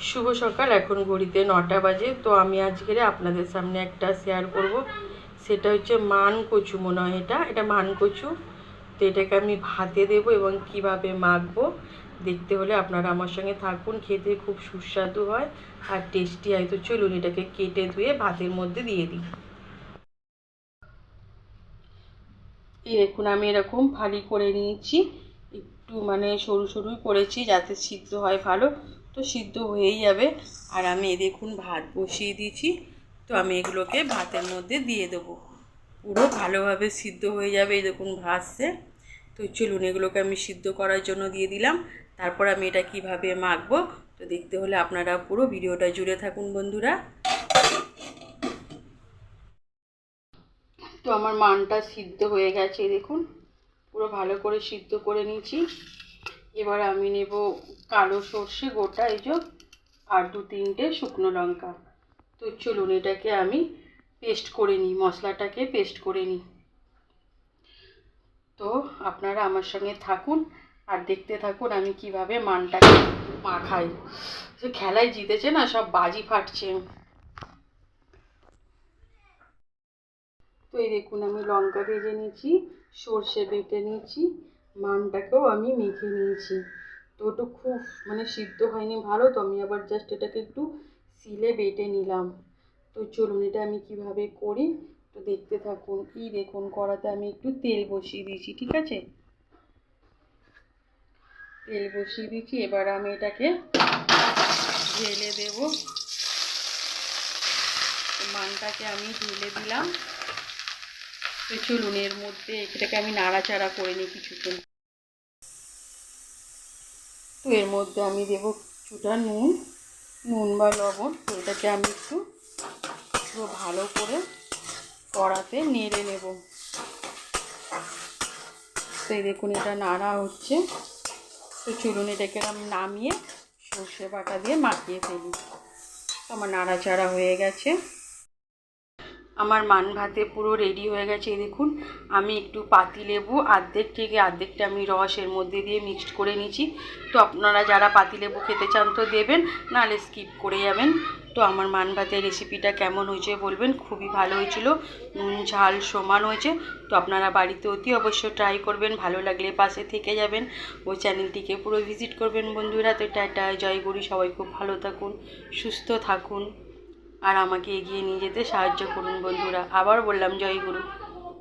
শুভ সকাল, এখন ঘড়িতে নটা বাজে। তো আমি আজকের আপনাদের সামনে একটা শেয়ার করব। সেটা হচ্ছে মান কচু মনে হয় এটা। এটা মান কচু। তো এটাকে আমি ভাতে দেবো এবং কীভাবে মাখবো দেখতে হলে আপনারা আমার সঙ্গে থাকুন। খেতে খুব সুস্বাদু হয় আর টেস্টি হয়। তো চলুন এটাকে কেটে ধুয়ে ভাতের মধ্যে দিয়ে দিই। এই দেখুন, আমি এরকম ফালি করে নিয়েছি। একটু মানে সরু সরুই করেছি যাতে সিদ্ধ হয় ভালো। তো সিদ্ধ হয়েই যাবে। আর আমি দেখুন ভাত বসিয়ে দিয়েছি। তো আমি এগুলোকে ভাতের মধ্যে দিয়ে দেবো। পুরো ভালোভাবে সিদ্ধ হয়ে যাবে এই দেখুন ভাসছে তো চলুন এগুলোকে আমি সিদ্ধ করার জন্য দিয়ে দিলাম। তারপর আমি এটা কীভাবে মাখবো তো দেখতে হলে আপনারা পুরো ভিডিওটা জুড়ে থাকুন বন্ধুরা। তো আমার মানটা সিদ্ধ হয়ে গেছে দেখুন। পুরো ভালো করে সিদ্ধ করে নিয়েছি। এবার আমি নেব কালো সর্ষে গোটা, এই যে আর দু তিনটে শুকনো লঙ্কা। তো চলুন এটাকে আমি পেস্ট করে নিই, মশলাটাকে পেস্ট করে নিই। তো আপনারা আমার সঙ্গে থাকুন আর দেখতে থাকুন আমি কীভাবে মানটাকে মাখাই। সে খেলায় জিতেছে না, সব বাজি ফাটছে। তো এই দেখুন আমি লঙ্কা ভেজে নিয়েছি, সর্ষে বেটে নিয়েছি। মানটাকেও আমি মেখে নিয়েছি। তো ওটা খুব মানে সিদ্ধ হয়নি ভালো, তো আমি আবার জাস্ট এটাকে একটু সিলে বেটে নিলাম। তো চলুন এটা আমি কীভাবে করি? তো দেখতে থাকুন, এই দেখুন কড়াতে আমি একটু তেল বসিয়ে দিয়েছি, ঠিক আছে? তেল বসিয়ে দিয়েছি, এবার আমি এটাকে ঢেলে দেব। মানটাকে আমি ঢেলে দিলাম। তো চলুন এর মধ্যে এটাকে আমি নাড়াচাড়া করে নিই কিছুক্ষণ। তো এর মধ্যে আমি দেব কিছুটা নুন নুন বা লবণ। তো এটাকে আমি একটু পুরো ভালো করে কড়াতে নেড়ে নেব। তো এই দেখুন, এটা নাড়া হচ্ছে। তো চলুন, এটাকে আমি নামিয়ে সর্ষে বাটা দিয়ে মাখিয়ে ফেলি। আমার নাড়াচাড়া হয়ে গেছে। আমার মান ভাতে পুরো রেডি হয়ে গেছে। এই দেখুন, আমি একটু পাতি লেবু, আর্ধেক থেকে আর্ধেকটা আমি রস এর মধ্যে দিয়ে মিক্সড করে নিয়েছি। তো আপনারা যারা পাতি লেবু খেতে চান তো দেবেন, নাহলে স্কিপ করে যাবেন। তো আমার মান ভাতের রেসিপিটা কেমন হয়েছে বলবেন? খুবই ভালো হয়েছিল। নুন ঝাল সমান হয়েছে। তো আপনারা বাড়িতে অতি অবশ্য ট্রাই করবেন। ভালো লাগলে পাশে থেকে যাবেন। ও চ্যানেলটিকে পুরো ভিজিট করবেন বন্ধুরা। তো টাটা জয়গুরি সবাই খুব ভালো থাকুন, সুস্থ থাকুন। আর আমাকে এগিয়ে নিয়ে যেতে সাহায্য করুন বন্ধুরা। আবার বললাম জয় গুরু।